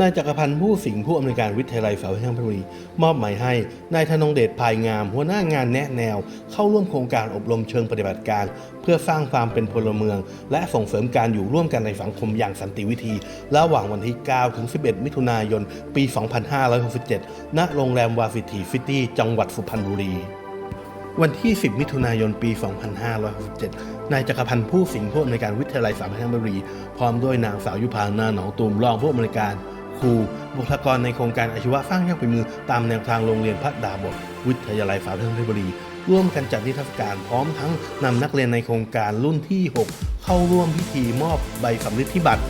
นายจักรพันธ์ผู้สิงห์ผู้อำนวยการวิทยาลัยสาวิทยาเพชรบุรีมอบหมายให้นายธนงเดชภายงาม หัวหน้างานแนะแนว เข้าร่วมโครงการอบรมเชิงปฏิบัติการ เพื่อสร้างความเป็นพลเมือง และส่งเสริมการอยู่ร่วมกันในสังคมอย่างสันติวิธี ระหว่างวันที่ 9 ถึง 11 มิถุนายน ปี 2567 ณ โรงแรมวาฟิตีฟิตี้ จังหวัดสุพรรณบุรีวันที่ 10 มิถุนายน ปี 2567 นายจักรพันธ์ผู้สิงห์ผู้อำนวยการวิทยาลัยสารพัฒนบุรี พร้อมด้วยนางสาวยุพานาหนองตูมรองผู้อำนวยการ ครู บุคลากรในโครงการอาชีวะสร้างยอดฝีมือ ตามแนวทางโรงเรียนพัฒดาบทวิทยาลัยสารพัฒนบุรี ร่วมกันจัดนิทรรศการพร้อมทั้งนำนักเรียนในโครงการรุ่นที่ 6 เข้าร่วมพิธีมอบใบสำลิดที่บัตร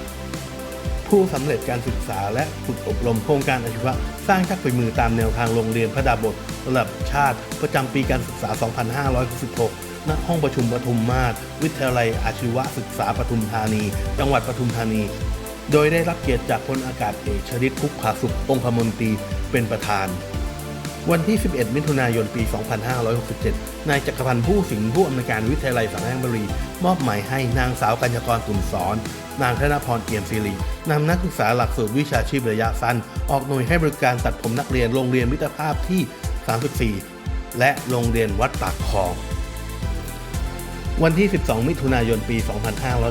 ผู้สำเร็จการศึกษาและฝึกอบรมโครงการอาชีวะสร้างชักฝีมือตามแนวทางโรงเรียนพระดาบทระดับชาติประจำปีการศึกษา 2566 ณ ห้องประชุมปทุมมาศวิทยาลัยอาชีวศึกษาปทุมธานี จังหวัดปทุมธานี โดยได้รับเกียรติจากพลอากาศเอกชริตคุกขาสุของคมนตรีเป็นประธาน วันที่ 11 มิถุนายน ปี 2567 นายจักรพันธ์ผู้สิงห์ผู้อำนวยการวิทยาลัยสังแห่งบรี มอบหมายให้นางสาวกัญญกรตุนสอนนางธนพรเอี่ยมศิรินำนักศึกษาหลักสูตรวิชาชีพระยะสั้น ออกหน่วยให้บริการตัดผมนักเรียนโรงเรียนมิตรภาพที่ 34 และโรงเรียนวัดปากคลอง วันที่ 12 มิถุนายน ปี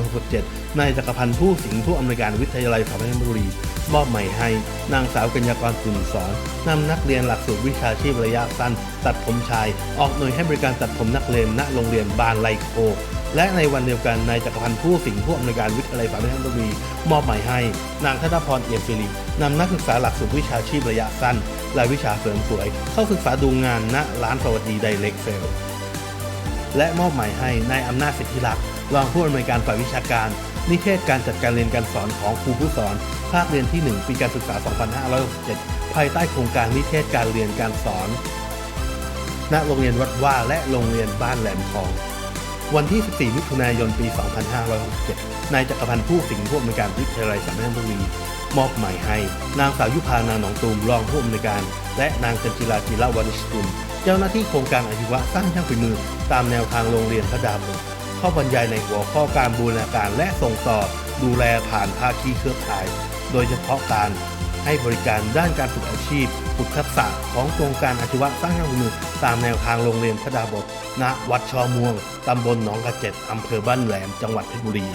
2567 นายจักรพันธ์ผู้สิงห์ผู้อำนวยการวิทยาลัยสารพันบุรี มอบหมายให้ นางสาวกัญญากรตุนสอนนำนักเรียนหลักสูตรวิชาชีพระยะสั้น ตัดผมชาย ออกหน่วยให้บริการตัดผมนักเรียนณโรงเรียนบานไลโคและในวันเดียวกันนายจักรพันธ์ผู้สิงห์ผู้อำนวยการวิทยาลัยสารพันบุรี มอบหมายให้ นางธนพรเอี่ยมศิรินำนักศึกษาหลักสูตรวิชาชีพระยะสั้นและวิชาเสริมสวย เข้าศึกษาดูงานณร้านสวัสดีไดเรกเซล และมอบหมายให้นายอำนาจสิทธิลักษณ์รองผู้อำนวยการฝ่ายวิชาการ นิเทศการจัดการเรียนการสอนของครูผู้สอน ภาคเรียนที่ 1 ปีการศึกษา 2567 ภายใต้โครงการนิเทศการเรียนการสอน ณ โรงเรียนวัดว่าและโรงเรียนบ้านแหลมทอง วันที่ 14 มิถุนายน ปี 2567 นายจักรพันธ์ผู้สิงห์ผู้อำนวยการวิทยาลัยสามแห่งบุรีมอบหมายให้ นางสาวยุพานาหนองตูมรองผู้อำนวยการ และนางจันจิราจิรวานิชกุล เจ้าหน้าที่โครงการอาชีวะสร้างช่างฝีมือ ตามแนวทางโรงเรียนพระดามงเข้าบรรยายในหัวข้อการบูรณาการและส่งต่อดูแลผ่านภาคีเครือข่าย โดยเฉพาะการให้บริการด้านการฝึกอาชีพฝึกทักษะของโครงการอาชีวะสร้างช่างฝีมือ ตามแนวทางโรงเรียนพระดาบทณวัดชอม่วงตำบลหนองกระเจ็ดอำเภอบ้านแหลมจังหวัดเพชรบุรี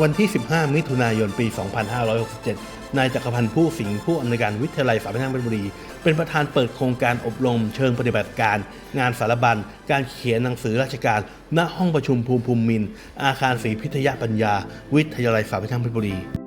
วันที่ 15 มิถุนายน ปี 2567 นายจักรพันธ์ผู้สิงห์ผู้อำนวยการวิทยาลัยสารพัฒนบุรี เป็นประธานเปิดโครงการอบรม เชิงปฏิบัติการ งานสารบัญ การเขียนหนังสือราชการ ณห้องประชุมภูมิภูมิมิน อาคารศรีพิทยาปัญญา วิทยาลัยสารพัฒนบุรี